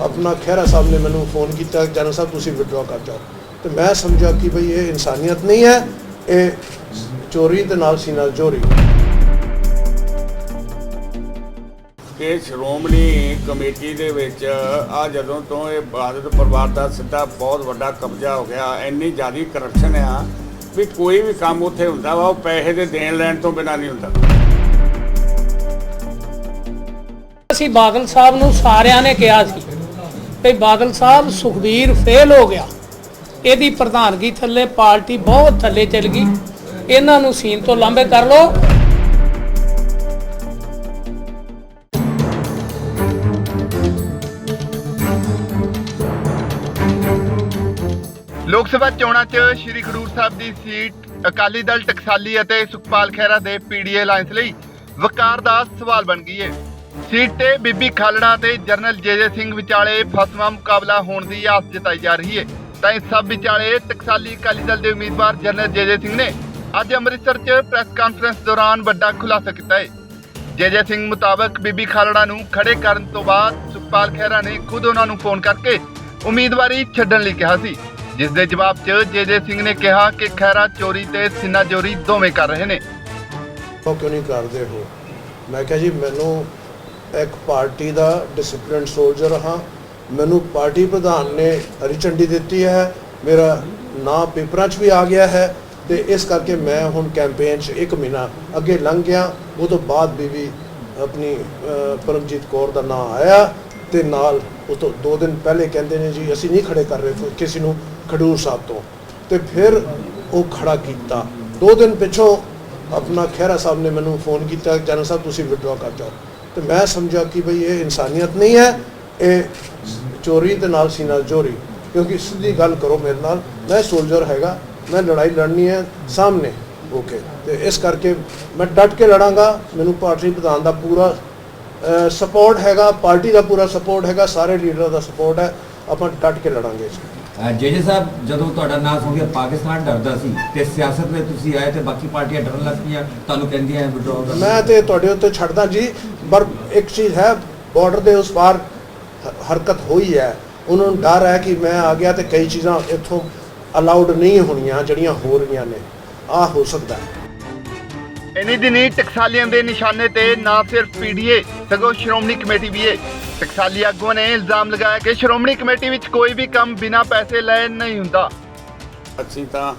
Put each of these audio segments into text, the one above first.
ਆਪਣਾ ਖਹਿਰਾ ਸਾਹਿਬ ਨੇ ਮੈਨੂੰ ਫੋਨ ਕੀਤਾ ਜਨਰਲ ਸਾਹਿਬ ਤੁਸੀਂ ਵਿਡਰਾ ਕਰ ਜਾਓ। ਤੇ ਮੈਂ ਸਮਝਿਆ ਕਿ ਭਈ ਇਹ ਇਨਸਾਨੀਅਤ ਨਹੀਂ ਹੈ ਇਹ ਚੋਰੀ ਦੇ ਨਾਲ ਸੀ ਨਾਲ ਚੋਰੀ ਕਿ ਸ਼੍ਰੋਮਣੀ ਕਮੇਟੀ ਦੇ ਵਿੱਚ ਆ ਜਦੋਂ ਤੋਂ ਇਹ ਭਾਰਤ ਪਰਿਵਾਰ ਦਾ ਸਿੱਧਾ ਬਹੁਤ ਵੱਡਾ ਕਬਜ਼ਾ ਹੋ ਗਿਆ ਇੰਨੀ ਜ਼ਿਆਦੀ ਕਰਪਸ਼ਨ ਆ ਵੀ ਕੋਈ ਵੀ ਕੰਮ ਉੱਥੇ ਹੁੰਦਾ ਵਾ ਉਹ ਪੈਸੇ ਦੇ ਦੇਣ ਲੈਣ ਤੋਂ ਬਿਨਾਂ ਨਹੀਂ ਹੁੰਦਾ। ਅਸੀਂ ਬਾਦਲ ਸਾਹਿਬ ਨੂੰ ਸਾਰਿਆਂ ਨੇ ਕਿਹਾ ਸੀ ਕਿ ਬਾਦਲ ਸਾਹਿਬ, ਸੁਖਬੀਰ ਫੇਲ ਹੋ ਗਿਆ। ਇਹਦੀ ਪ੍ਰਧਾਨਗੀ ਥੱਲੇ, ਪਾਰਟੀ ਬਹੁਤ ਥੱਲੇ ਚਲ ਗਈ। ਇਹਨਾਂ ਨੂੰ ਸੀਨ ਤੋਂ ਲਾਂਬੇ ਕਰ ਲਓ। ਲੋਕ ਸਭਾ ਚੋਣਾਂ 'ਚ ਸ਼੍ਰੀ ਖਡੂਰ ਸਾਹਿਬ ਦੀ ਸੀਟ, ਅਕਾਲੀ ਦਲ ਟਕਸਾਲੀ ਅਤੇ ਸੁਖਪਾਲ ਖਹਿਰਾ ਦੇ ਪੀਡੀਏ ਅਲਾਈਅੰਸ ਲਈ ਵਕਾਰ ਦਾ ਸਵਾਲ ਬਣ ਗਈ ਹੈ ਸੀਟ ਤੇ ਬੀਬੀ ਖਾਲੜਾ ਤੇ ਜਨਰਲ ਜੇਜੇ ਸਿੰਘ ਵਿਚਾਲੇ ਫਸਵਾ ਮੁਕਾਬਲਾ ਹੋਣ ਦੀ ਆਸ ਜਤਾਈ ਜਾ ਰਹੀ ਹੈ। ਤਾਂ ਇਸ ਸਭ ਵਿਚਾਲੇ ਟਕਸਾਲੀ ਅਕਾਲੀ ਦਲ ਦੇ ਉਮੀਦਵਾਰ ਜਨਰਲ ਜੇਜੇ ਸਿੰਘ ਨੇ ਅੱਜ ਅੰਮ੍ਰਿਤਸਰ 'ਚ ਪ੍ਰੈਸ ਕਾਨਫਰੰਸ ਦੌਰਾਨ ਵੱਡਾ ਖੁਲਾਸਾ ਕੀਤਾ ਹੈ। ਜੇਜੇ ਸਿੰਘ ਮੁਤਾਬਕ ਬੀਬੀ ਖਾਲੜਾ ਨੂੰ ਖੜੇ ਕਰਨ ਤੋਂ ਬਾਅਦ ਸੁਖਪਾਲ ਖਹਿਰਾ ਨੇ ਖੁਦ ਉਹਨਾਂ ਨੂੰ ਫੋਨ ਕਰਕੇ ਉਮੀਦਵਾਰੀ ਛੱਡਣ ਲਈ ਕਿਹਾ ਸੀ। ਜਿਸ ਦੇ ਜਵਾਬ 'ਚ ਜੇਜੇ ਸਿੰਘ ਨੇ ਕਿਹਾ ਕਿ ਖਹਿਰਾ ਚੋਰੀ ਤੇ ਸਿੰਨਾ ਚੋਰੀ ਦੋਵੇਂ ਕਰ ਰਹੇ ਨੇ। ਉਹ ਕਿਉਂ ਨਹੀਂ ਕਰਦੇ ਹੋ ਮੈਂ ਕਿਹਾ ਜੀ, ਮੈਨੂੰ ਇੱਕ ਪਾਰਟੀ ਦਾ ਡਿਸਪਲਿਨ ਸੋਲਜਰ ਹਾਂ। ਮੈਨੂੰ ਪਾਰਟੀ ਪ੍ਰਧਾਨ ਨੇ ਹਰੀ ਝੰਡੀ ਦਿੱਤੀ ਹੈ। ਮੇਰਾ ਨਾਂ ਪੇਪਰਾਂ 'ਚ ਵੀ ਆ ਗਿਆ ਹੈ ਤੇ ਇਸ ਕਰਕੇ ਮੈਂ ਹੁਣ ਕੈਂਪੇਨ 'ਚ ਇੱਕ ਮਹੀਨਾ ਅੱਗੇ ਲੰਘ ਗਿਆ। ਉਹ ਤੋਂ ਬਾਅਦ ਬੀਬੀ ਆਪਣੀ ਪਰਮਜੀਤ ਕੌਰ ਦਾ ਨਾਂ ਆਇਆ ਤੇ ਨਾਲ ਉਹ ਤੋਂ ਦੋ ਦਿਨ ਪਹਿਲੇ ਕਹਿੰਦੇ ਨੇ ਜੀ, ਅਸੀਂ ਨਹੀਂ ਖੜੇ ਕਰ ਰਹੇ ਕਿਸੇ ਨੂੰ ਖਡੂਰ ਸਾਹਿਬ ਤੋਂ। ਤੇ ਫਿਰ ਉਹ ਖੜਾ ਕੀਤਾ। ਦੋ ਦਿਨ ਪਿੱਛੋਂ ਆਪਣਾ ਖਹਿਰਾ ਸਾਹਿਬ ਨੇ ਮੈਨੂੰ ਫੋਨ ਕੀਤਾ, ਜਨਰਲ ਸਾਹਿਬ, ਤੁਸੀਂ ਵਿਡਰਾ ਕਰ ਜਾਓ। ਤੇ ਮੈਂ ਸਮਝਿਆ ਕਿ ਭਈ ਇਹ ਇਨਸਾਨੀਅਤ ਨਹੀਂ ਹੈ ਇਹ ਚੋਰੀ ਦੇ ਨਾਲ ਸੀ ਨਾਲ ਚੋਰੀ। ਕਿਉਂਕਿ ਸਿੱਧੀ ਗੱਲ ਕਰੋ ਮੇਰੇ ਨਾਲ ਮੈਂ ਸੋਲਜਰ ਹੈਗਾ ਮੈਂ ਲੜਾਈ ਲੜਨੀ ਹੈ ਸਾਹਮਣੇ। ਓਕੇ ਤੇ ਇਸ ਕਰਕੇ ਮੈਂ ਡਟ ਕੇ ਲੜਾਂਗਾ ਮੈਨੂੰ ਪਾਰਟੀ ਪ੍ਰਧਾਨ ਦਾ ਪੂਰਾ ਸਪੋਰਟ ਹੈਗਾ ਪਾਰਟੀ ਦਾ ਪੂਰਾ ਸਪੋਰਟ ਹੈਗਾ ਸਾਰੇ ਲੀਡਰਾਂ ਦਾ ਸਪੋਰਟ ਹੈ ਆਪਾਂ ਡਟ ਕੇ ਲੜਾਂਗੇ ਇਸ ਅਹ ਜੇਜੇ ਸਾਹਿਬ ਜਦੋਂ ਤੁਹਾਡਾ ਨਾਮ ਸੁਣ ਕੇ ਪਾਕਿਸਤਾਨ ਡਰਦਾ ਸੀ ਤੇ ਸਿਆਸਤ ਵਿੱਚ ਤੁਸੀਂ ਆਏ ਤੇ ਬਾਕੀ ਪਾਰਟੀਆਂ ਡਰਨ ਲੱਗ ਪਈਆਂ ਤੁਹਾਨੂੰ ਕਹਿੰਦੀਆਂ ਵਿਡਰਾਅ ਮੈਂ ਤੇ ਤੁਹਾਡੇ ਉੱਤੇ ਛੱਡਦਾ ਜੀ ਪਰ ਇੱਕ ਚੀਜ਼ ਹੈ ਬਾਰਡਰ ਦੇ ਉਸ ਪਾਰ ਹਰਕਤ ਹੋਈ ਹੈ। ਉਹਨਾਂ ਨੂੰ ਡਰ ਹੈ ਕਿ ਮੈਂ ਆ ਗਿਆ ਤੇ ਕਈ ਚੀਜ਼ਾਂ ਇੱਥੋਂ ਅਲਾਉਡ ਨਹੀਂ ਹੋਣੀਆਂ ਜਿਹੜੀਆਂ ਹੋ ਰਹੀਆਂ ਨੇ। ਆ ਹੋ ਸਕਦਾ ਹੈ। ਇਨੀ ਦਿਨੀ ਟਕਸਾਲੀਆਂ ਦੇ ਨਿਸ਼ਾਨੇ ਤੇ ਨਾ ਸਿਰਫ ਪੀਡੀਏ ਸਗੋਂ ਸ਼੍ਰੋਮਣੀ ਕਮੇਟੀ ਵੀ ਹੈ ਟਕਸਾਲੀ ਆਗੂਆਂ ਨੇ ਇਲਜ਼ਾਮ ਲਗਾਇਆ ਕਿ ਸ਼੍ਰੋਮਣੀ ਕਮੇਟੀ ਵਿੱਚ ਕੋਈ ਵੀ ਕੰਮ ਬਿਨਾਂ ਪੈਸੇ ਲਏ ਨਹੀਂ ਹੁੰਦਾ। ਅਸੀਂ ਤਾਂ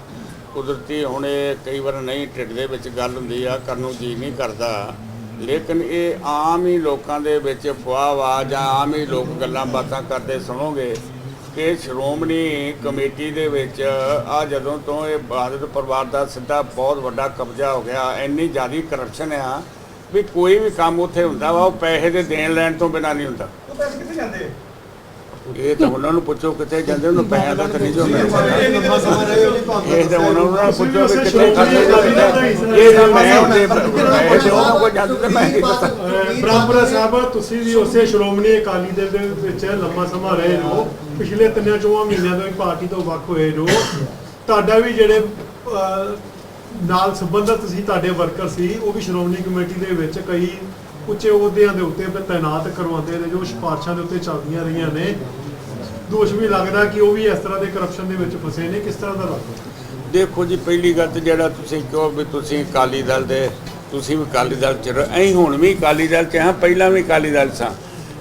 ਕੁਦਰਤੀ ਹੁਣ ਇਹ ਕਈ ਵਾਰ ਨਹੀਂ ਢਿੱਡ ਦੇ ਵਿੱਚ ਗੱਲ ਹੁੰਦੀ ਆ ਕਰਨ ਨੂੰ ਜੀ ਨਹੀਂ ਕਰਦਾ। ਲੇਕਿਨ ਇਹ ਆਮ ਹੀ ਲੋਕਾਂ ਦੇ ਵਿੱਚ ਫੁਆਹ ਵਾ ਜਾਂ ਆਮ ਹੀ ਲੋਕ ਗੱਲਾਂ ਬਾਤਾਂ ਕਰਦੇ ਸੁਣੋਗੇ ਕਿ ਸ਼੍ਰੋਮਣੀ ਕਮੇਟੀ ਦੇ ਵਿੱਚ ਆ ਜਦੋਂ ਤੋਂ ਇਹ ਭਾਰਤ ਪਰਿਵਾਰ ਦਾ ਸਿੱਧਾ ਬਹੁਤ ਵੱਡਾ ਕਬਜ਼ਾ ਹੋ ਗਿਆ, ਇੰਨੀ ਜ਼ਿਆਦੀ ਕਰਪਸ਼ਨ ਆ ਵੀ ਕੋਈ ਵੀ ਕੰਮ ਉੱਥੇ ਹੁੰਦਾ ਵਾ, ਉਹ ਪੈਸੇ ਦੇ ਦੇਣ ਲੈਣ ਤੋਂ ਬਿਨਾਂ ਨਹੀਂ ਹੁੰਦਾ। ਇਹ ਤਾਂ ਉਹਨਾਂ ਨੂੰ ਪੁੱਛੋ ਕਿੱਥੇ ਜਾਂਦੇ ਉਹਨੂੰ ਪੈਸਿਆਂ ਦਾ ਤਾਂ ਨਹੀਂ ਜੋ ਇਹ ਤਾਂ ਉਹਨਾਂ ਨੂੰ ਪੁੱਛੋ ਵੀ ਕਿੱਥੇ ਖਾਤੇ ਜਾਂਦੇ ਇਹ ਤਾਂ ਮੈਂ ਉਹਦੇ ਪੈਸੇ ਉਹਨਾਂ ਕੋਲ ਜਾਂਦੇ ਤੇ ਮੈਂ ਕੀ ਦੱਸਾਂ ਬ੍ਰਹਮਪੁਰਾ ਸਾਹਿਬ ਤੁਸੀਂ ਵੀ ਉਸੇ ਸ਼੍ਰੋਮਣੀ ਅਕਾਲੀ ਦਲ ਦੇ ਵਿੱਚ ਲੰਮਾ ਸਮਾਂ ਰਹੇ ਹੋ ਪਿਛਲੇ ਤਿੰਨਾਂ ਚੋਹਾਂ ਮਹੀਨਿਆਂ ਤੋਂ ਪਾਰਟੀ ਤੋਂ ਵੱਖ ਹੋਏ ਹੋ ਤੁਹਾਡਾ ਵੀ ਜਿਹੜੇ ਨਾਲ ਸੰਬੰਧਿਤ ਸੀ ਤੁਹਾਡੇ ਵਰਕਰ ਸੀ ਉਹ ਵੀ ਸ਼੍ਰੋਮਣੀ ਕਮੇਟੀ ਦੇ ਵਿੱਚ ਕਈ ਉੱਚੇ ਅਹੁਦਿਆਂ ਦੇ ਉੱਤੇ ਫਿਰ ਤਾਇਨਾਤ ਕਰਵਾਉਂਦੇ ਨੇ ਜੋ ਸਿਫਾਰਸ਼ਾਂ ਦੇ ਉੱਤੇ ਚੱਲਦੀਆਂ ਰਹੀਆਂ ਨੇ। ਦੋਸ਼ ਵੀ ਲੱਗਦਾ ਕਿ ਉਹ ਵੀ ਇਸ ਤਰ੍ਹਾਂ ਦੇ ਕਰਪਸ਼ਨ ਦੇ ਵਿੱਚ ਫਸੇ ਨੇ? ਕਿਸ ਤਰ੍ਹਾਂ ਦਾ ਲੱਗਦਾ ਦੇਖੋ ਜੀ, ਪਹਿਲੀ ਗੱਲ ਤੇ ਜਿਹੜਾ ਤੁਸੀਂ ਕਹੋ ਵੀ ਤੁਸੀਂ ਅਕਾਲੀ ਦਲ ਦੇ, ਤੁਸੀਂ ਵੀ ਅਕਾਲੀ ਦਲ ਚ ਰਹੋ। ਅਸੀਂ ਹੁਣ ਵੀ ਅਕਾਲੀ ਦਲ ਚ ਹਾਂ, ਪਹਿਲਾਂ ਵੀ ਅਕਾਲੀ ਦਲ ਸਾਂ।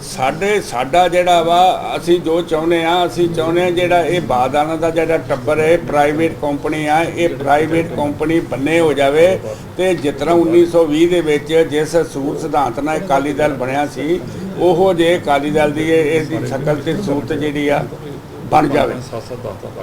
ਸਾਡੇ, ਸਾਡਾ ਜਿਹੜਾ ਵਾ, ਅਸੀਂ ਜੋ ਚਾਹੁੰਦੇ ਆ ਅਸੀਂ ਚਾਹੁੰਦੇ ਆ ਜਿਹੜਾ ਇਹ ਬਾਦਾਨਾ ਦਾ ਜਿਹੜਾ ਟੱਬਰ ਹੈ ਪ੍ਰਾਈਵੇਟ ਕੰਪਨੀ ਆ, ਇਹ ਪ੍ਰਾਈਵੇਟ ਕੰਪਨੀ ਬੰਨੇ ਹੋ ਜਾਵੇ ਤੇ ਜਿਸ ਤਰ੍ਹਾਂ 1920 ਦੇ ਵਿੱਚ ਜਿਸ ਸੂਰ ਸਿਧਾਂਤ ਨਾਲ ਅਕਾਲੀ ਦਲ ਬਣਿਆ ਸੀ ਉਹ ਜੇ ਅਕਾਲੀ ਦਲ ਦੀ ਇਹ- ਇਹਦੀ ਸ਼ਕਲ ਤੇ ਸੂਰਤ ਜਿਹੜੀ ਆ ਬਣ ਜਾਵੇ।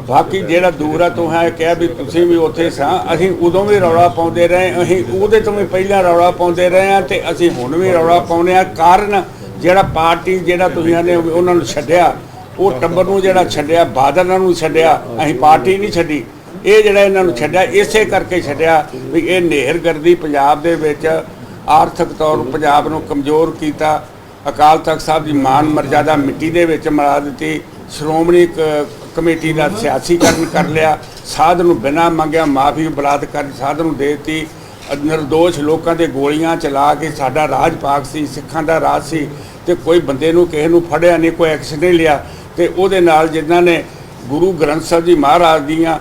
ਬਾਕੀ ਜਿਹੜਾ ਦੂਰ ਆ ਤੋਂ ਹੈ, ਕਿਹਾ ਵੀ ਤੁਸੀਂ ਵੀ ਉੱਥੇ ਸਾਂ, ਅਸੀਂ ਉਦੋਂ ਵੀ ਰੌਲਾ ਪਾਉਂਦੇ ਰਹੇ, ਅਸੀਂ ਉਹਦੇ ਤੋਂ ਵੀ ਪਹਿਲਾਂ ਰੌਲਾ ਪਾਉਂਦੇ ਰਹੇ ਆ ਤੇ ਅਸੀਂ ਹੁਣ ਵੀ ਰੌਲਾ ਪਾਉਂਦੇ ਆ ਕਾਰਨ ਜਿਹੜਾ ਪਾਰਟੀ ਜਿਹੜਾ ਤੁਸੀਂ ਨੇ ਉਹਨਾਂ ਨੂੰ ਛੱਡਿਆ, ਉਹ ਟੱਬਰ ਨੂੰ ਜਿਹੜਾ ਛੱਡਿਆ, ਬਾਦਲਾਂ ਨੂੰ ਛੱਡਿਆ, ਅਸੀਂ ਪਾਰਟੀ ਨਹੀਂ ਛੱਡੀ। ਇਹ ਜਿਹੜਾ ਇਹਨਾਂ ਨੂੰ ਛੱਡਿਆ, ਇਸੇ ਕਰਕੇ ਛੱਡਿਆ ਵੀ ਇਹ ਨੇਹਰਗਰਦੀ ਪੰਜਾਬ ਦੇ ਵਿੱਚ ਆਰਥਿਕ ਤੌਰ ਪੰਜਾਬ ਨੂੰ ਕਮਜ਼ੋਰ ਕੀਤਾ ਅਕਾਲ ਤਖਤ ਸਾਹਿਬ ਦੀ ਮਾਨ ਮਰਜ਼ਾਦਾ ਮਿੱਟੀ ਦੇ ਵਿੱਚ ਮਿਲਾ ਦਿੱਤੀ, ਸ਼੍ਰੋਮਣੀ ਕ- ਕਮੇਟੀ ਦਾ ਸਿਆਸੀਕਰਨ ਕਰ ਲਿਆ, ਸਾਧ ਨੂੰ ਬਿਨਾਂ ਮੰਗਿਆ ਮਾਫੀ ਬਲਾਤਕਾਰ ਸਾਧ ਨੂੰ ਦੇ ਦਿੱਤੀ। ਨਿਰਦੋਸ਼ ਲੋਕਾਂ ਦੇ ਗੋਲੀਆਂ ਚਲਾ ਕੇ ਸਾਡਾ ਰਾਜ ਪਾਕ ਸੀ, ਸਿੱਖਾਂ ਦਾ ਰਾਜ ਸੀ ਤੇ ਕੋਈ ਬੰਦੇ ਨੂੰ ਕਿਸੇ ਨੂੰ ਫੜਿਆ ਨਹੀਂ, ਕੋਈ ਐਕਸ਼ਨ ਨਹੀਂ ਲਿਆ। ਤੇ ਉਹਦੇ ਨਾਲ ਜਿਨ੍ਹਾਂ ਨੇ ਗੁਰੂ ਗ੍ਰੰਥ ਸਾਹਿਬ ਜੀ ਮਹਾਰਾਜ ਦੀਆਂ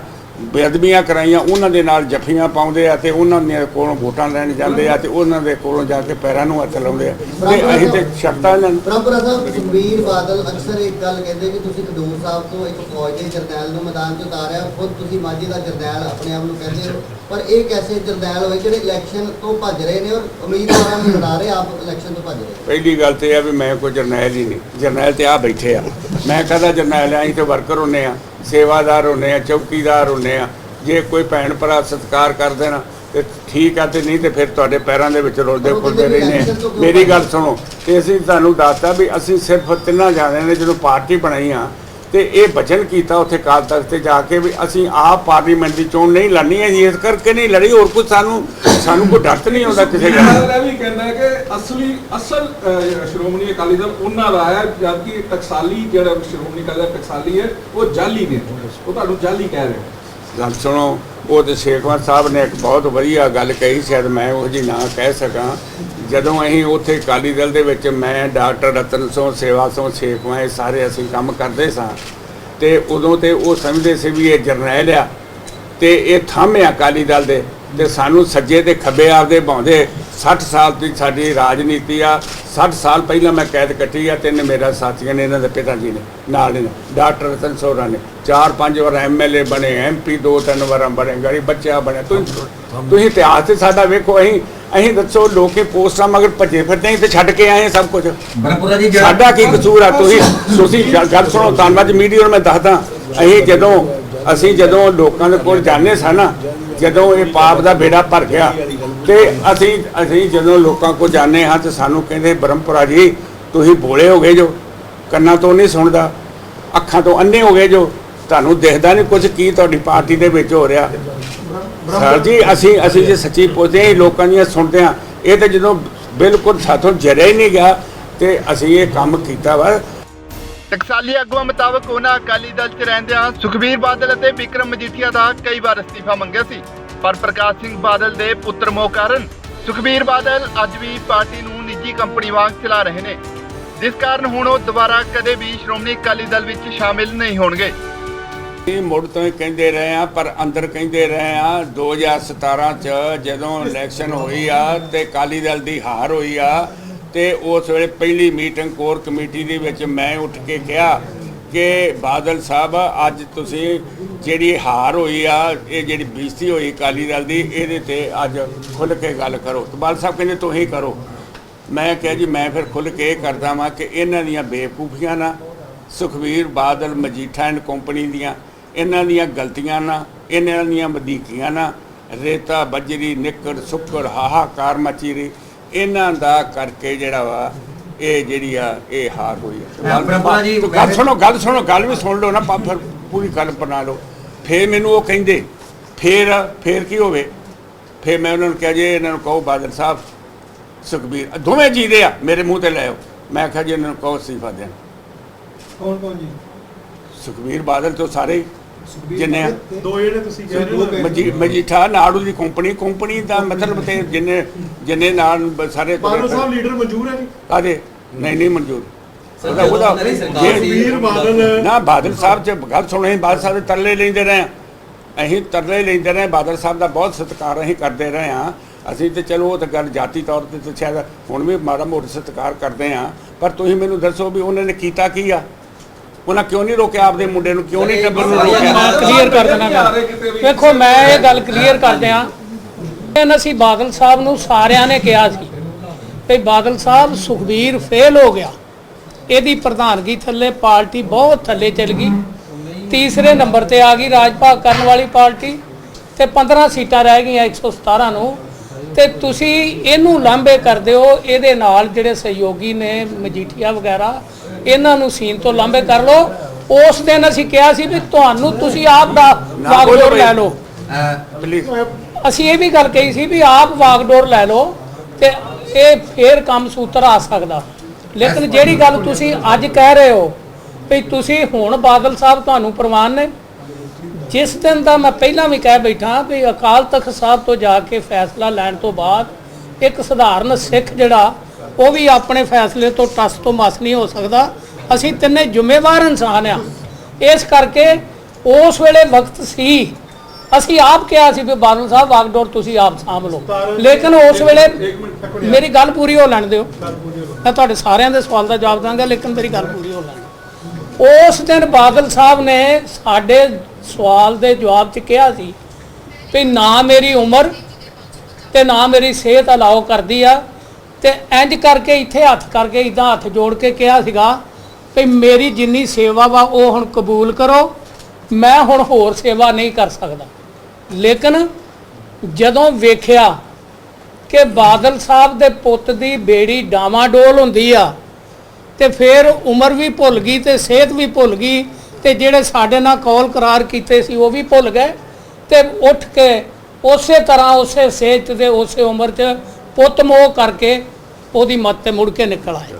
ਬੇਅਦਬੀਆਂ ਕਰਾਈਆਂ ਉਹਨਾਂ ਦੇ ਨਾਲ ਜੱਫੀਆਂ ਪਾਉਂਦੇ ਆ ਤੇ ਉਹਨਾਂ ਦੇ ਕੋਲੋਂ ਵੋਟਾਂ ਲੈਣ ਜਾਂਦੇ ਆ ਤੇ ਉਹਨਾਂ ਦੇ ਕੋਲੋਂ ਜਾ ਕੇ ਪੈਰਾਂ ਨੂੰ ਹੱਥ ਲਾਉਂਦੇ ਆ। ਤੇ ਅਸੀਂ ਤੇ ਸ਼ਰਤਾਂ ਨੂੰ ਬ੍ਰਹਮਪੁਰਾ ਸਾਹਿਬ ਸੁਖਬੀਰ ਬਾਦਲ ਅਕਸਰ ਇੱਕ ਗੱਲ ਕਹਿੰਦੇ ਕਿ ਤੁਸੀਂ ਖਡੂਰ ਸਾਹਿਬ ਤੋਂ ਇੱਕ ਫੌਜ ਦੇ ਜਰਨੈਲ ਨੂੰ ਮੈਦਾਨ 'ਚ ਉਤਾਰਿਆ ਖੁਦ ਤੁਸੀਂ ਮਾਝੇ ਦਾ ਜਰਨੈਲ ਆਪਣੇ ਆਪ ਨੂੰ ਕਹਿੰਦੇ ਹੋ। ਪਰ ਇਹ ਕੈਸੇ ਜਰਨੈਲ ਹੋਏ ਜਿਹੜੇ ਇਲੈਕਸ਼ਨ ਤੋਂ ਭੱਜ ਰਹੇ ਨੇ ਔਰ ਉਮੀਦਵਾਰਾਂ ਨੂੰ ਲੜਾ ਰਹੇ ਆਪ ਇਲੈਕਸ਼ਨ ਤੋਂ ਭੱਜ ਰਹੇ ਪਹਿਲੀ ਗੱਲ ਤੇ ਇਹ ਆ ਵੀ ਮੈਂ ਕੋਈ ਜਰਨੈਲ ਹੀ ਨਹੀਂ। ਜਰਨੈਲ ਤੇ ਆ ਬੈਠੇ ਆ। ਮੈਂ ਕਹਦਾ ਜਰਨੈਲ ਆ ਅਸੀਂ ਤੇ ਵਰਕਰ ਹੁੰਨੇ ਆ। ਸੇਵਾਦਾਰ ਹੁੰਨੇ ਆ ਚੌਕੀਦਾਰ ਹੁੰਨੇ ਆ। ਜੇ ਕੋਈ ਭੈਣ ਭਰਾ ਸਤਿਕਾਰ ਕਰ ਦੇਣਾ ਤੇ ਠੀਕ ਆ ਤੇ ਨਹੀਂ ਤੇ ਫਿਰ ਤੁਹਾਡੇ ਪੈਰਾਂ ਦੇ ਵਿੱਚ ਰੋਲਦੇ ਫੁੱਲਦੇ ਰਹਿੰਦੇ ਆ। ਮੇਰੀ ਗੱਲ ਸੁਣੋ ਤੇ ਅਸੀਂ ਤੁਹਾਨੂੰ ਦੱਸਤਾ ਵੀ ਅਸੀਂ ਸਿਰਫ ਤਿੰਨਾਂ ਜਾਣਿਆਂ ਨੇ ਜਦੋਂ ਪਾਰਟੀ ਬਣਾਈ ਆ ਤੇ ਇਹ ਵਚਨ ਕੀਤਾ ਉੱਥੇ ਕਾਲ ਤਖਤ ਤੇ ਜਾ ਕੇ ਵੀ ਅਸੀਂ ਆਪ ਪਾਰਲੀਮੈਂਟ ਦੀ ਚੋਣ ਨਹੀਂ ਲੜਨੀ ਹੈ ਇਸ ਕਰਕੇ ਨਹੀਂ ਲੜੀ ਹੋਰ ਕੁਝ ਸਾਨੂੰ ਸਾਨੂੰ ਕੋਈ ਡਰ ਨਹੀਂ ਆਉਂਦਾ ਕਿਸੇ ਗੱਲ ਦਾ। ਇਹ ਵੀ ਕਹਿੰਦਾ ਕਿ ਅਸਲੀ, ਅਸਲ ਸ਼੍ਰੋਮਣੀ ਅਕਾਲੀ ਦਲ, ਉਹਨਾਂ ਦਾ ਹੈ, ਜਦਕਿ ਟਕਸਾਲੀ ਜਿਹੜਾ ਸ਼੍ਰੋਮਣੀ ਅਕਾਲੀ ਦਲ ਟਕਸਾਲੀ ਹੈ, ਉਹ ਜਾਲੀ ਨੇ। ਉਹ ਤੁਹਾਨੂੰ ਜਾਲੀ ਕਹਿ ਰਹੇ ਗੱਲ ਸੁਣੋ, ਉਹ ਤੇ ਸ਼ੇਖਵਾਰ ਸਾਹਿਬ ਨੇ ਇੱਕ ਬਹੁਤ ਵਧੀਆ ਗੱਲ ਕਹੀ, ਸ਼ਾਇਦ ਮੈਂ ਉਹ ਜੀ ਨਾ ਕਹਿ ਸਕਾਂ। ਜਦੋਂ ਅਸੀਂ ਉੱਥੇ ਅਕਾਲੀ ਦਲ ਦੇ ਵਿੱਚ ਮੈਂ, ਡਾਕਟਰ ਰਤਨ ਸਿੰਘ, ਸੇਵਾ ਸਿੰਘ ਸ਼ੇਖਵਾਂ ਇਹ ਸਾਰੇ ਅਸੀਂ ਕੰਮ ਕਰਦੇ ਸਾਂ। ਤੇ ਉਦੋਂ ਤੇ ਉਹ ਸਮਝਦੇ ਸੀ ਵੀ ਇਹ ਜਰਨੈਲ ਆ, ਤੇ ਇਹ ਥੰਮ ਆ ਅਕਾਲੀ ਦਲ ਦੇ। ਤੇ ਸਾਨੂੰ ਸੱਜੇ ਤੇ ਖੱਬੇ ਆਪਦੇ ਭਾਉਂਦੇ 60 ਸਾਲ ਦੀ ਸਾਡੀ ਰਾਜਨੀਤੀ ਆ। 60 ਸਾਲ ਪਹਿਲਾਂ ਮੈਂ ਕੈਦ ਕੱਟੀ ਆ ਤਿੰਨ ਮੇਰਾ ਸਾਥੀਆਂ ਨੇ ਇਹਨਾਂ ਦੇ ਪਿਤਾ ਜੀ ਨੇ ਨਾਲ ਨੇ ਡਾਕਟਰ ਰਤਨ ਸੋਹਰਾ ਨੇ। ਚਾਰ ਪੰਜ ਵਾਰ ਐਮਐਲਏ ਬਣੇ ਐਮਪੀ ਦੋ ਤਿੰਨ ਵਾਰ ਬਣੇ ਗਰੀ ਬੱਚਾ ਬਣਿਆ। ਤੁਸੀਂ ਤੁਸੀਂ ਇਤਿਹਾਸ ਤੇ ਸਾਡਾ ਵੇਖੋ ਅਸੀਂ ਅਸੀਂ ਦੱਸੋ ਲੋਕੇ ਪੋਸਟਾਂ ਮਗਰ ਭੱਜੇ ਫਿਰਦੇ ਅਸੀਂ ਤੇ ਛੱਡ ਕੇ ਆਏ ਸਭ ਕੁਝ। ਸਾਡਾ ਕੀ ਕਸੂਰ ਆ? ਤੁਸੀਂ ਤੁਸੀਂ ਗੱਲ- ਗੱਲ ਸੁਣੋ ਧੰਨਵਾਦ ਮੀਡੀਆ ਨੂੰ ਮੈਂ ਦੱਸਦਾ। ਅਸੀਂ ਜਦੋਂ ਅਸੀਂ ਜਦੋਂ ਲੋਕਾਂ ਦੇ ਕੋਲ ਜਾਂਦੇ ਸਾਂ ਨਾ ਜਦੋਂ ਇਹ ਪਾਪ ਦਾ ਬੇੜਾ ਭਰ ਗਿਆ ਤੇ ਅਸੀਂ ਅਸੀਂ ਜਦੋਂ ਲੋਕਾਂ ਕੋਲ ਜਾਂਦੇ ਹਾਂ ਤੇ ਸਾਨੂੰ ਕਹਿੰਦੇ, ਬ੍ਰਹਮਪੁਰਾ ਜੀ, ਤੁਸੀਂ ਬੋਲੇ ਹੋ ਗਏ ਜੋ, ਕੰਨਾਂ ਤੋਂ ਨਹੀਂ ਸੁਣਦਾ, ਅੱਖਾਂ ਤੋਂ ਅੰਨੇ ਹੋ ਗਏ ਜੋ, ਤੁਹਾਨੂੰ ਦਿਖਦਾ ਨਹੀਂ ਕੁਝ ਕੀ ਤੁਹਾਡੀ ਪਾਰਟੀ ਦੇ ਵਿੱਚ ਹੋ ਰਿਹਾ। ਸਰ ਜੀ, ਅਸੀਂ ਅਸੀਂ ਜੇ ਸੱਚੀ ਪੁੱਛਦੇ ਹਾਂ ਲੋਕਾਂ ਦੀਆਂ ਸੁਣਦੇ ਹਾਂ, ਇਹ ਤਾਂ ਜਦੋਂ ਬਿਲਕੁਲ ਸਾਥੋਂ ਜਰਿਆ ਹੀ ਨਹੀਂ ਗਿਆ ਤੇ ਅਸੀਂ ਇਹ ਕੰਮ ਕੀਤਾ ਵਾ। ਟਕਸਾਲੀ ਆਗੂਆਂ ਮੁਤਾਬਕ ਉਹਨਾਂ ਅਕਾਲੀ ਦਲ 'ਚ ਰਹਿੰਦਿਆਂ ਸੁਖਬੀਰ ਬਾਦਲ ਅਤੇ ਵਿਕਰਮ ਮਜੀਠੀਆ ਦਾ ਕਈ ਵਾਰ ਅਸਤੀਫਾ ਮੰਗਿਆ ਸੀ। ਪਰ ਪ੍ਰਕਾਸ਼ ਸਿੰਘ ਬਾਦਲ ਦੇ ਪੁੱਤਰ ਮੋਹ ਕਾਰਨ ਸੁਖਬੀਰ ਬਾਦਲ ਅੱਜ ਵੀ ਪਾਰਟੀ ਨੂੰ ਨਿੱਜੀ ਕੰਪਨੀ ਵਾਂਗ ਚਲਾ ਰਹੇ ਨੇ। ਜਿਸ ਕਾਰਨ ਹੁਣ ਉਹ ਦੁਬਾਰਾ ਕਦੇ ਵੀ ਸ਼੍ਰੋਮਣੀ ਅਕਾਲੀ ਦਲ ਵਿੱਚ ਸ਼ਾਮਿਲ ਨਹੀਂ ਹੋਣਗੇ। ਇਹ ਮੁੜ ਤੋਂ ਕਹਿੰਦੇ ਰਹੇ ਆ, ਪਰ ਅੰਦਰ ਕਹਿੰਦੇ ਰਹੇ ਆ 2017 ਚ ਜਦੋਂ ਇਲੈਕਸ਼ਨ ਹੋਈ ਆ ਤੇ ਕਾਲੀ ਦਲ ਦੀ ਹਾਰ ਹੋਈ ਆ ਤੇ ਉਸ ਵੇਲੇ ਪਹਿਲੀ ਮੀਟਿੰਗ ਕੋਰ ਕਮੇਟੀ ਦੇ ਵਿੱਚ ਮੈਂ ਉੱਠ ਕੇ ਕਿਹਾ ਕਿ ਬਾਦਲ ਸਾਹਿਬ, ਅੱਜ ਤੁਸੀਂ ਜਿਹੜੀ ਹਾਰ ਹੋਈ ਆ, ਇਹ ਜਿਹੜੀ ਬੀਸਤੀ ਹੋਈ ਕਾਲੀ ਦਲ ਦੀ, ਇਹਦੇ ਤੇ ਅੱਜ ਖੁੱਲ ਕੇ ਗੱਲ ਕਰੋ। ਤੇ ਬਾਦਲ ਸਾਹਿਬ ਕਹਿੰਦੇ, ਤੁਸੀਂ ਕਰੋ। ਮੈਂ ਕਿਹਾ, ਜੀ, ਮੈਂ ਫਿਰ ਖੁੱਲ ਕੇ ਇਹ ਕਰਦਾ ਵਾਂ ਕਿ ਇਹਨਾਂ ਦੀਆਂ ਬੇਵਕੂਫੀਆਂ ਨਾ, ਸੁਖਵੀਰ ਬਾਦਲ, ਮਜੀਠਾ ਐਂਡ ਕੰਪਨੀ ਦੀਆਂ, ਇਹਨਾਂ ਦੀਆਂ ਗਲਤੀਆਂ ਨਾ, ਇਹਨਾਂ ਦੀਆਂ ਵਧੀਕੀਆਂ ਨਾ, ਰੇਤਾ, ਬਜਰੀ, ਨਿੱਕਰ, ਸੁੱਕਰ, ਹਾਹਾਕਾਰ ਮਚੀ ਰਹੀ। ਇਹਨਾਂ ਦਾ ਕਰਕੇ ਜਿਹੜਾ ਵਾ ਇਹ ਜਿਹੜੀ ਆ ਇਹ ਹਾਰ ਹੋਈ ਆ। ਹਾਂ, ਪ੍ਰਭਾ ਜੀ, ਗੱਲ- ਸੁਣੋ ਗੱਲ ਸੁਣੋ ਗੱਲ ਵੀ ਸੁਣ ਲਓ ਨਾ ਫਿਰ ਪੂਰੀ ਗੱਲ ਬਣਾ ਲਓ। ਫੇਰ ਮੈਨੂੰ ਉਹ ਕਹਿੰਦੇ ਫੇਰ ਫੇਰ ਕੀ ਹੋਵੇ? ਫੇਰ ਮੈਂ ਉਹਨਾਂ ਨੂੰ ਕਿਹਾ ਜੇ ਇਹਨਾਂ ਨੂੰ ਕਹੋ ਬਾਦਲ ਸਾਹਿਬ ਸੁਖਬੀਰ ਦੋਵੇਂ ਜੀਦੇ ਆ ਮੇਰੇ ਮੂੰਹ ਤੇ ਲੈ ਆਓ। ਮੈਂ ਕਿਹਾ ਜੀ ਇਹਨਾਂ ਨੂੰ ਕਹੋ ਅਸਤੀਫਾ ਦੇਣ। ਕੌਣ ਕੌਣ ਜੀ? ਸੁਖਬੀਰ ਬਾਦਲ ਤੋਂ ਸਾਰੇ ਜਿੰਨੇ ਆ ਦੋ ਜਿਹੜੇ ਤੁਸੀਂ ਕਹਿ ਰਹੇ ਹੋ ਮਜੀ- ਮਜੀਠਾ ਨਾੜੂ ਦੀ ਕੰਪਨੀ ਕੰਪਨੀ ਦਾ ਮਤਲਬ ਤੇ ਜਿੰਨੇ ਜਿੰਨੇ ਨਾਲ ਸਾਰੇ ਬਾਦਲ ਸਾਹਿਬ ਲੀਡਰ ਮਨਜ਼ੂਰ ਹੈ ਜੀ? ਕਾਦੇ ਨਹੀਂ ਨਹੀਂ ਮਨਜ਼ੂਰ। ਉਹਦਾ ਉਹਦਾ ਜੇ- ਸੁਖਬੀਰ ਬਾਦਲ ਨਾ ਬਾਦਲ ਸਾਹਿਬ ਚ ਗੱਲ ਸੁਣੋ ਬਾਦਲ ਸਾਹਿਬ ਦੇ ਤਰਲੇ ਲੈਂਦੇ ਰਹੇ। ਅਸੀਂ ਤਰਲੇ ਲੈਂਦੇ ਰਹੇ ਬਾਦਲ ਸਾਹਿਬ ਦਾ ਬਹੁਤ ਸਤਿਕਾਰ ਅਸੀਂ ਕਰਦੇ ਰਹੇ ਹਾਂ। ਅਸੀਂ ਤੇ ਚਲੋ ਉਹ ਤਾਂ ਗੱਲ ਜਾਤੀ ਤੌਰ ਤੇ ਤਾਂ ਸ਼ਾਇਦ ਹੁਣ ਵੀ ਮਾੜਾ ਮੋਟਾ ਸਤਿਕਾਰ ਕਰਦੇ ਹਾਂ। ਪਰ ਤੁਸੀਂ ਮੈਨੂੰ ਦੱਸੋ ਵੀ ਉਹਨਾਂ ਨੇ ਕੀਤਾ ਕੀ ਆ? ਉਹਨਾਂ ਕਿਉਂ ਨਹੀਂ ਰੋਕਿਆ ਆਪਦੇ ਮੁੰਡੇ ਨੂੰ? ਕਿਉਂ ਨਹੀਂ ਟੱਬਰ ਨੂੰ ਮੈਂ ਰੋਕਿਆ? ਕਲੀਅਰ ਕਰ ਦੇਣਾ ਗੱਲ। ਵੇਖੋ ਮੈਂ ਇਹ ਗੱਲ ਕਲੀਅਰ ਕਰਦੇ ਆ ਅਸੀਂ ਬਾਦਲ ਸਾਹਿਬ ਨੂੰ ਸਾਰਿਆਂ ਨੇ ਕਿਹਾ ਸੀ ਕਿ ਬਾਦਲ ਸਾਹਿਬ ਸੁਖਬੀਰ ਫੇਲ ਹੋ ਗਿਆ। ਇਹਦੀ ਪ੍ਰਧਾਨਗੀ ਥੱਲੇ ਪਾਰਟੀ ਬਹੁਤ ਥੱਲੇ ਚਲ ਗਈ। ਤੀਸਰੇ ਨੰਬਰ ਤੇ ਆ ਗਈ ਰਾਜ ਭਾਗ ਕਰਨ ਵਾਲੀ ਪਾਰਟੀ ਤੇ 15 ਸੀਟਾਂ ਰਹਿ ਗਈਆਂ 117 ਨੂੰ। ਤੇ ਤੁਸੀਂ ਇਹਨੂੰ ਲਾਂਭੇ ਕਰਦੇ ਹੋ ਇਹਦੇ ਨਾਲ ਜਿਹੜੇ ਸਹਿਯੋਗੀ ਨੇ ਮਜੀਠੀਆ ਵਗੈਰਾ ਇਹਨਾਂ ਨੂੰ ਸੀਨ ਤੋਂ ਲਾਂਭੇ ਕਰ ਲਓ। ਉਸ ਦਿਨ ਅਸੀਂ ਕਿਹਾ ਸੀ ਵੀ ਤੁਹਾਨੂੰ ਤੁਸੀਂ ਆਪ ਦਾ ਵਾਗਡੋਰ ਲੈ। ਲਓ। ਅਸੀਂ ਇਹ ਵੀ ਗੱਲ ਕਹੀ ਸੀ ਵੀ ਆਪ ਵਾਗਡੋਰ ਲੈ ਲਓ ਤੇ ਇਹ ਫੇਰ ਕੰਮ ਸੂਤਰ ਆ ਸਕਦਾ। ਲੇਕਿਨ ਜਿਹੜੀ ਗੱਲ ਤੁਸੀਂ ਅੱਜ ਕਹਿ ਰਹੇ ਹੋ ਵੀ ਤੁਸੀਂ ਹੁਣ ਬਾਦਲ ਸਾਹਿਬ ਤੁਹਾਨੂੰ ਪ੍ਰਵਾਨ ਨੇ ਜਿਸ ਦਿਨ ਦਾ ਮੈਂ ਪਹਿਲਾਂ ਵੀ ਕਹਿ ਬੈਠਾ ਵੀ ਅਕਾਲ ਤਖਤ ਸਾਹਿਬ ਤੋਂ ਜਾ ਕੇ ਫੈਸਲਾ ਲੈਣ ਤੋਂ ਬਾਅਦ ਇੱਕ ਸਧਾਰਨ ਸਿੱਖ ਜਿਹੜਾ ਉਹ ਵੀ ਆਪਣੇ ਫੈਸਲੇ ਤੋਂ ਟਸ ਤੋਂ ਮਸ ਨਹੀਂ ਹੋ ਸਕਦਾ। ਅਸੀਂ ਤਿੰਨੇ ਜ਼ਿੰਮੇਵਾਰ ਇਨਸਾਨ ਆ ਇਸ ਕਰਕੇ ਉਸ ਵੇਲੇ ਵਕਤ ਸੀ। ਅਸੀਂ ਆਪ ਕਿਹਾ ਸੀ ਵੀ ਬਾਦਲ ਸਾਹਿਬ ਵਾਗਡੋਰ ਤੁਸੀਂ ਆਪ ਸਾਂਭ ਲਓ। ਲੇਕਿਨ ਉਸ ਵੇਲੇ ਮੇਰੀ ਗੱਲ ਪੂਰੀ ਹੋ ਲੈਣ ਦਿਓ। ਮੈਂ ਤੁਹਾਡੇ ਸਾਰਿਆਂ ਦੇ ਸਵਾਲ ਦਾ ਜਵਾਬ ਦਾਂਗਾ ਲੇਕਿਨ ਮੇਰੀ ਗੱਲ ਪੂਰੀ ਹੋ ਲੈਣ। ਉਸ ਦਿਨ ਬਾਦਲ ਸਾਹਿਬ ਨੇ ਸਾਡੇ ਸਵਾਲ ਦੇ ਜਵਾਬ 'ਚ ਕਿਹਾ ਸੀ ਵੀ ਨਾ ਮੇਰੀ ਉਮਰ ਤੇ ਨਾ ਮੇਰੀ ਸਿਹਤ ਅਲਾਓ ਕਰਦੀ ਆ। ਤੇ ਇੰਜ ਕਰਕੇ ਇੱਥੇ ਹੱਥ ਕਰਕੇ ਇਦਾਂ ਹੱਥ ਜੋੜ ਕੇ ਕਿਹਾ ਸੀਗਾ ਵੀ ਮੇਰੀ ਜਿੰਨੀ ਸੇਵਾ ਵਾ ਉਹ ਹੁਣ ਕਬੂਲ ਕਰੋ, ਮੈਂ ਹੁਣ ਹੋਰ ਸੇਵਾ ਨਹੀਂ ਕਰ ਸਕਦਾ। ਲੇਕਿਨ ਜਦੋਂ ਵੇਖਿਆ ਕਿ ਬਾਦਲ ਸਾਹਿਬ ਦੇ ਪੁੱਤ ਦੀ ਬੇੜੀ ਡਾਮਾਡੋਲ ਹੁੰਦੀ ਆ, ਤੇ ਫਿਰ ਉਮਰ ਵੀ ਭੁੱਲ ਗਈ ਤੇ ਸਿਹਤ ਵੀ ਭੁੱਲ ਗਈ, ਤੇ ਜਿਹੜੇ ਸਾਡੇ ਨਾਲ ਕੌਲ ਕਰਾਰ ਕੀਤੇ ਸੀ ਉਹ ਵੀ ਭੁੱਲ ਗਏ, ਤੇ ਉੱਠ ਕੇ ਉਸੇ ਤਰ੍ਹਾਂ ਉਸੇ ਸਿਹਤ ਤੇ ਉਸੇ ਉਮਰ 'ਚ ਪੁੱਤ ਮੋਹ ਕਰਕੇ ਉਹਦੀ ਮੱਤ ਤੇ ਮੁੜ ਕੇ ਨਿਕਲ ਆਏ।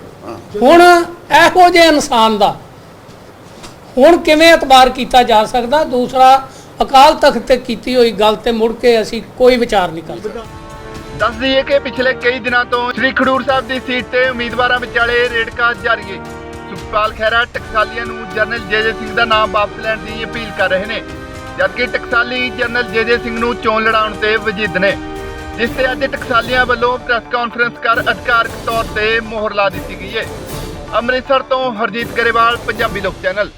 ਹੁਣ ਇਹੋ ਜਿਹੇ ਇਨਸਾਨ ਦਾ ਹੁਣ ਕਿਵੇਂ ਇਤਬਾਰ ਕੀਤਾ ਜਾ ਸਕਦਾ? ਦੂਸਰਾ ਅਕਾਲ ਤਖਤ ਤੇ ਕੀਤੀ ਹੋਈ ਗੱਲ ਤੇ ਮੁੜ ਕੇ ਅਸੀਂ ਕੋਈ ਵਿਚਾਰ ਨਹੀਂ ਕਰ ਸਕਦੇ। ਦੱਸ ਦਈਏ ਕਿ ਪਿਛਲੇ ਕਈ ਦਿਨਾਂ ਤੋਂ ਸ੍ਰੀ ਖਡੂਰ ਸਾਹਿਬ ਦੀ ਸੀਟ ਤੇ ਉਮੀਦਵਾਰਾਂ ਵਿਚਾਲੇ ਰੇੜਕਾ ਜਾਰੀ ਹੈ। ਸੁਖਪਾਲ ਖਹਿਰਾ ਟਕਸਾਲੀਆਂ ਨੂੰ ਜਨਰਲ ਜੇਜੇ ਸਿੰਘ ਦਾ ਨਾਮ ਵਾਪਸ ਲੈਣ ਦੀ ਅਪੀਲ ਕਰ ਰਹੇ ਨੇ ਜਦਕਿ ਟਕਸਾਲੀ ਜਨਰਲ ਜੇਜੇ ਸਿੰਘ ਨੂੰ ਚੋਣ ਲੜਾਉਣ ਤੇ ਵਜੀਦ ਨੇ। ਜਿਸ ਤੇ ਅੱਜ ਟਕਸਾਲੀਆਂ ਵੱਲੋਂ ਪ੍ਰੈਸ ਕਾਨਫਰੰਸ ਕਰ ਅਧਿਕਾਰਕ ਤੌਰ ਤੇ ਮੋਹਰ ਲਾ ਦਿੱਤੀ ਗਈ ਹੈ। ਅੰਮ੍ਰਿਤਸਰ ਤੋਂ ਹਰਜੀਤ ਗਰੇਵਾਲ, ਪੰਜਾਬੀ ਲੋਕ ਚੈਨਲ।